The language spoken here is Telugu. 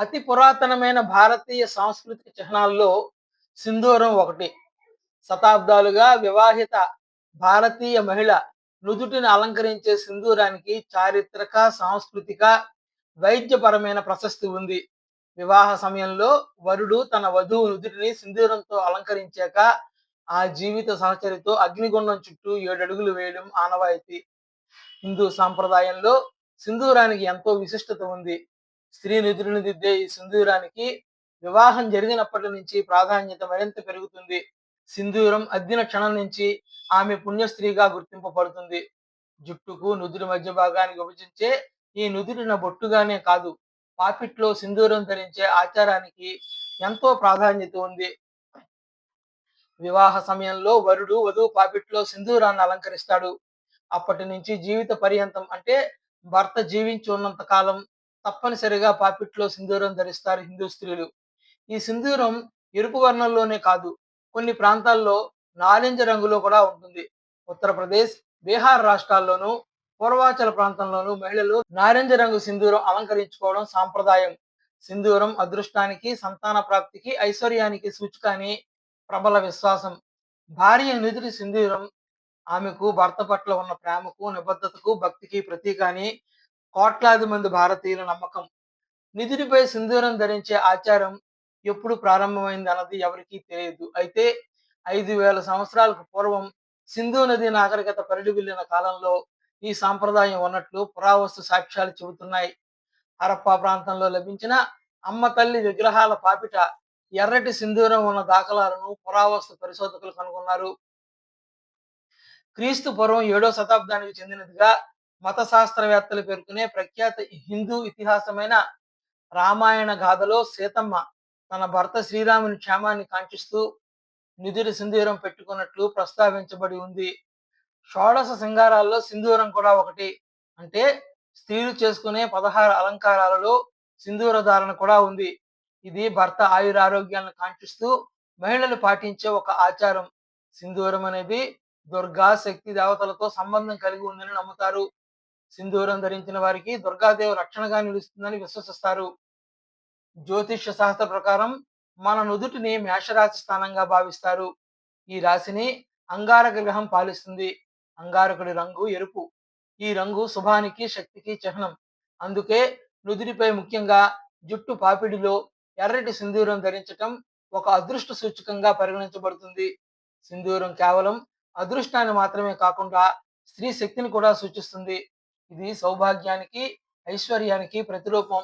అతి పురాతనమైన భారతీయ సాంస్కృతిక చిహ్నాల్లో సింధూరం ఒకటి. శతాబ్దాలుగా వివాహిత భారతీయ మహిళ నుదుటిని అలంకరించే సింధూరానికి చారిత్రక సాంస్కృతిక వైద్యపరమైన ప్రశస్తి ఉంది. వివాహ సమయంలో వరుడు తన వధువు నుదుటిని సింధూరంతో అలంకరించాక ఆ జీవిత సహచరితో అగ్నిగుండం చుట్టూ ఏడడుగులు వేయడం ఆనవాయితీ. హిందూ సాంప్రదాయంలో సింధూరానికి ఎంతో విశిష్టత ఉంది. స్త్రీ నిధులను దిద్దే ఈ సింధూరానికి వివాహం జరిగినప్పటి నుంచి ప్రాధాన్యత మరింత పెరుగుతుంది. సింధూరం అద్దిన క్షణం నుంచి ఆమె పుణ్యస్త్రీగా గుర్తింపబడుతుంది. జుట్టుకు నుదురు మధ్య భాగానికి విభజించే ఈ నుదురిన బొట్టుగానే కాదు పాపిట్లో సింధూరం ధరించే ఆచారానికి ఎంతో ప్రాధాన్యత ఉంది. వివాహ సమయంలో వరుడు వధువు పాపిట్లో సింధూరాన్ని అలంకరిస్తాడు. అప్పటి నుంచి జీవిత పర్యంతం అంటే భర్త జీవించి ఉన్నంత కాలం తప్పనిసరిగా పాపిట్లో సింధూరం ధరిస్తారు హిందూ స్త్రీలు. ఈ సింధూరం ఎరుపు వర్ణంలోనే కాదు కొన్ని ప్రాంతాల్లో నారింజ రంగులో కూడా ఉంటుంది. ఉత్తరప్రదేశ్ బీహార్ రాష్ట్రాల్లోనూ పూర్వాచల ప్రాంతంలోనూ మహిళలు నారింజ రంగు సింధూరం అలంకరించుకోవడం సాంప్రదాయం. సింధూరం అదృష్టానికి సంతాన ప్రాప్తికి ఐశ్వర్యానికి సూచిక అని ప్రబల విశ్వాసం. భార్య నిధుడి సింధూరం ఆమెకు భర్త పట్ల ఉన్న ప్రేమకు నిబద్ధతకు భక్తికి ప్రతీక అని కోట్లాది మంది భారతీయుల నమ్మకం. నిధుడిపై సింధూరం ధరించే ఆచారం ఎప్పుడు ప్రారంభమైంది అన్నది ఎవరికీ తెలియదు. అయితే ఐదు వేల సంవత్సరాలకు పూర్వం సింధు నది నాగరికత పరిడి వెళ్ళిన కాలంలో ఈ సాంప్రదాయం ఉన్నట్లు పురావస్తు సాక్ష్యాలు చెబుతున్నాయి. హరప్పా ప్రాంతంలో లభించిన అమ్మ తల్లి విగ్రహాల పాపిట ఎర్రటి సింధూరం ఉన్న దాఖలాలను పురావస్తు పరిశోధకులు కనుగొన్నారు. క్రీస్తు పూర్వం ఏడో శతాబ్దానికి చెందినదిగా మత శాస్త్రవేత్తలు పేర్కొనే ప్రఖ్యాత హిందూ ఇతిహాసమైన రామాయణ గాథలో సీతమ్మ తన భర్త శ్రీరాముని క్షేమాన్ని కాంక్షిస్తూ నిధులు సింధూరం పెట్టుకున్నట్లు ప్రస్తావించబడి ఉంది. షోడశ సింగారాల్లో సింధూరం కూడా ఒకటి. అంటే స్త్రీలు చేసుకునే పదహారు అలంకారాలలో సింధూర ధారణ కూడా ఉంది. ఇది భర్త ఆయురారోగ్యాలను కాంక్షిస్తూ మహిళలు పాటించే ఒక ఆచారం. సింధూరం అనేది దుర్గా శక్తి దేవతలతో సంబంధం కలిగి ఉందని నమ్ముతారు. సింధూరం ధరించిన వారికి దుర్గాదేవి రక్షణగా నిలుస్తుందని విశ్వసిస్తారు. జ్యోతిష్య శాస్త్ర ప్రకారం మన నుదుటిని మేషరాశి స్థానంగా భావిస్తారు. ఈ రాశిని అంగారక గ్రహం పాలిస్తుంది. అంగారకుడి రంగు ఎరుపు. ఈ రంగు శుభానికి శక్తికి చిహ్నం. అందుకే నుదుటిపై ముఖ్యంగా జుట్టు పాపిడిలో ఎర్రటి సింధూరం ధరించటం ఒక అదృష్ట సూచకంగా పరిగణించబడుతుంది. సింధూరం కేవలం అదృష్టాన్ని మాత్రమే కాకుండా స్త్రీ శక్తిని కూడా సూచిస్తుంది. ఇది సౌభాగ్యానికి ఐశ్వర్యానికి ప్రతిరూపం.